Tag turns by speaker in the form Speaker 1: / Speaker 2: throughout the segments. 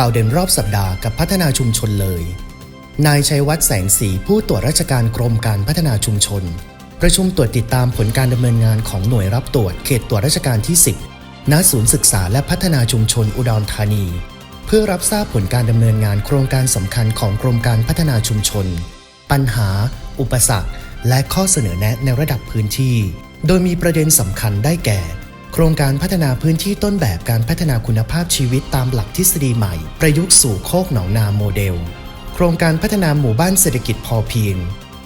Speaker 1: ข่าวเด่นรอบสัปดาห์กับพัฒนาชุมชนเลย นายชัยวัฒน์แสงสีผู้ตรวจราชการกรมการพัฒนาชุมชน ประชุมตรวจติดตามผลการดำเนินงานของหน่วยรับตรวจเขตตรวจราชการที่ 10 ณ ศูนย์ศึกษาและพัฒนาชุมชนอุดรธานี เพื่อรับทราบผลการดำเนินงานโครงการสำคัญของกรมการพัฒนาชุมชน ปัญหา อุปสรรค และข้อเสนอแนะในระดับพื้นที่ โดยมีประเด็นสำคัญได้แก่ โครงการพัฒนาพื้นที่ต้นแบบการพัฒนาคุณภาพชีวิตตามหลักทฤษฎีใหม่ ประยุกต์สู่โคกหนองนาโมเดล โครงการพัฒนาหมู่บ้านเศรษฐกิจพอเพียง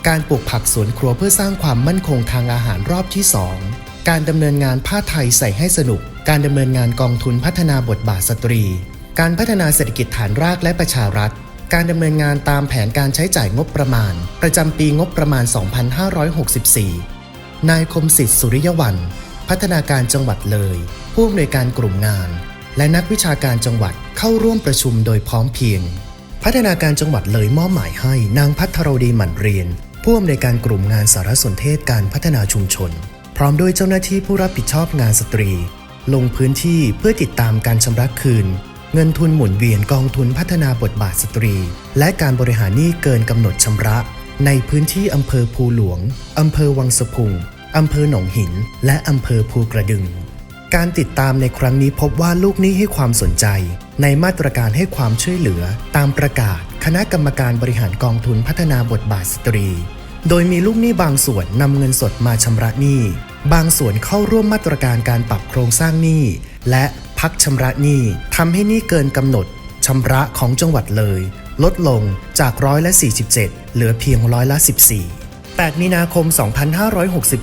Speaker 1: การปลูกผักสวนครัวเพื่อสร้างความมั่นคงทางอาหารรอบที่ 2 การดำเนินงานผ้าไทยใส่ให้สนุก การดำเนินงานกองทุนพัฒนาบทบาทสตรี การพัฒนาเศรษฐกิจฐานรากและประชารัฐ การดำเนินงานตามแผนการใช้จ่ายงบประมาณ ประจำปีงบประมาณ 2564 นายคมสิทธิ์สุริยวัน พัฒนาการจังหวัดเลย ผู้อำนวยการกลุ่มงาน และนักวิชาการจังหวัดเข้าร่วมประชุมโดยพร้อมเพียง พัฒนาการจังหวัดเลยมอบหมายให้นางพัทรดีหมั่นเรียน ผู้อำนวยการกลุ่มงานสารสนเทศการพัฒนาชุมชน พร้อมด้วยเจ้าหน้าที่ผู้รับผิดชอบงานสตรี ลงพื้นที่เพื่อติดตามการชำระคืน เงินทุนหมุนเวียนกองทุนพัฒนาบทบาทสตรี และการบริหารหนี้เกินกำหนดชำระ ในพื้นที่อำเภอภูหลวงอำเภอวังสะพุง อำเภอหนองหิน และอำเภอภูกระดึง การติดตามในครั้งนี้พบว่าลูกหนี้ให้ความสนใจ ในมาตรการให้ความช่วยเหลือ ตามประกาศ คณะกรรมการบริหารกองทุนพัฒนาบทบาทสตรี โดยมีลูกหนี้บางส่วนนำเงินสดมาชำระหนี้ บางส่วนเข้าร่วมมาตรการการปรับโครงสร้างหนี้ และพักชำระหนี้ทำให้หนี้เกินกำหนดชำระของจังหวัดเลย ลดลงจากร้อยละ 47 เหลือเพียงร้อยละ 14 8 มีนาคม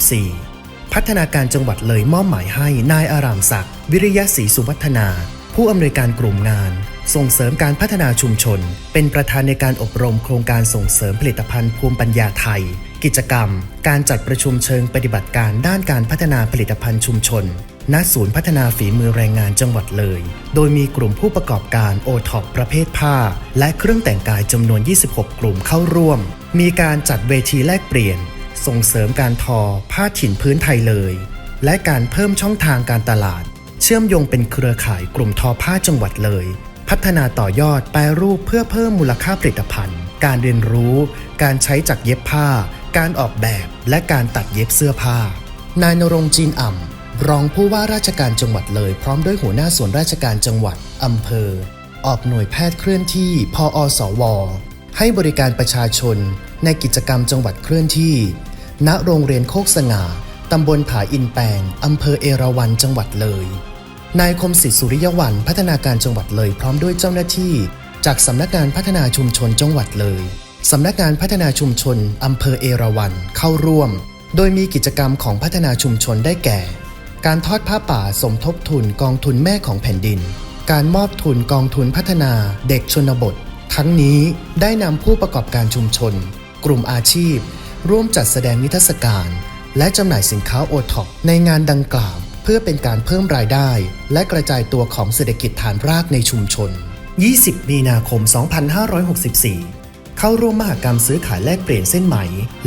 Speaker 1: 2564 พัฒนาการจังหวัดเลยมอบหมายให้นายอารามศักดิ์วิริยะศรีสุวัฒนา ผู้อำนวยการกลุ่มงาน ส่งเสริมการพัฒนาชุมชน เป็นประธานในการอบรมโครงการส่งเสริมผลิตภัณฑ์ภูมิปัญญาไทย กิจกรรม การจัดประชุมเชิงปฏิบัติการด้านการพัฒนาผลิตภัณฑ์ชุมชนณศูนย์พัฒนาฝีมือแรงงานจังหวัดเลย โดยมีกลุ่มผู้ประกอบการโอท็อปประเภทผ้า และเครื่องแต่งกายจำนวน 26 กลุ่มเข้าร่วม มีการจัดเวทีแลกเปลี่ยน ส่งเสริมการทอผ้าถิ่นพื้นไทยเลย และการเพิ่มช่องทางการตลาด เชื่อมโยงเป็นเครือข่ายกลุ่มทอผ้าจังหวัดเลย พัฒนาต่อยอดแปรรูปเพื่อเพิ่มมูลค่าผลิตภัณฑ์ การเรียนรู้ การใช้จักรเย็บผ้า การออกแบบและการตัดเย็บเสื้อผ้านายนรงจีนอ่ำรองผู้ว่าราชการจังหวัดเลย พร้อมด้วยหัวหน้าส่วนราชการจังหวัดอำเภอ ออกหน่วยแพทย์เคลื่อนที่พออสว ให้บริการประชาชนในกิจกรรมจังหวัดเคลื่อนที่ ณ โรงเรียนโคกสง่า ตำบลผาอินแปงอำเภอเอราวัณ จังหวัดเลย นายคมศิษย์สุริยวันพัฒนาการจังหวัดเลยพร้อมด้วยเจ้าหน้าที่ จากสำนักงานพัฒนาชุมชนจังหวัดเลย สำนักงานพัฒนาชุมชนอำเภอเอราวัณเข้าร่วม โดยมีกิจกรรมของพัฒนาชุมชนได้แก่ การทอดผ้าป่าสมทบทุนกองทุนแม่ของแผ่นดิน การมอบทุนกองทุนพัฒนาเด็กชนบท ทั้งนี้ได้นำผู้ประกอบการชุมชน กลุ่มอาชีพ ร่วมจัดแสดงนิทรรศการ และจำหน่ายสินค้าโอท็อปในงานดังกล่าว เพื่อเป็นการเพิ่มรายได้ และกระจายตัวของเศรษฐกิจฐานรากในชุมชน 20 มีนาคม 2564 เข้าร่วมมหกรรมซื้อขายแลกเปลี่ยนเส้นไหม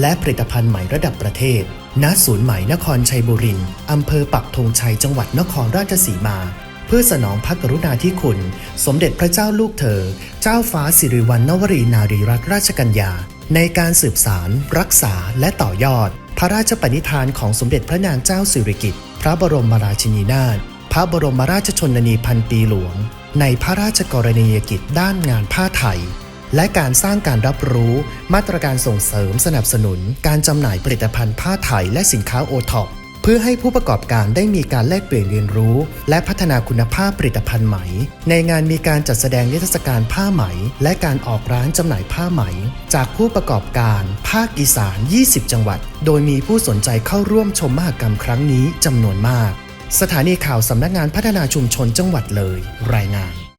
Speaker 1: และผลิตภัณฑ์ไหมระดับประเทศ ณ ศูนย์ไหมนครชัยบุรีอำเภอปักธงชัยจังหวัดนครราชสีมา พื่อสนองพระกรุณาธิคุณ สมเด็จพระเจ้าลูกเธอ เจ้าฟ้าสิริวัณณวรีนารีรัตนราชกัญญา ในการสืบสาร รักษาและต่อยอด พระราชปณิธานของสมเด็จพระนางเจ้าสิริกิติ์พระบรมราชินีนาถพระบรมราชชนนีพันปีหลวง ในพระราชกรณียกิจด้านงานผ้าไทย และการสร้างการรับรู้มาตรการส่งเสริมสนับสนุน การจำหน่ายผลิตภัณฑ์ผ้าไทยและสินค้าโอท็อป เพื่อให้ผู้ประกอบการได้มีการแลกเปลี่ยนเรียนรู้ และพัฒนาคุณภาพผลิตภัณฑ์ไหม ในงานมีการจัดแสดงนิทรรศการผ้าไหม และการออกร้านจำหน่ายผ้าไหม จากผู้ประกอบการ ภาคอีสาน 20 จังหวัด โดยมีผู้สนใจเข้าร่วมชมมหกรรมครั้งนี้จำนวนมาก สถานีข่าวสำนักงานพัฒนาชุมชนจังหวัดเลย รายงาน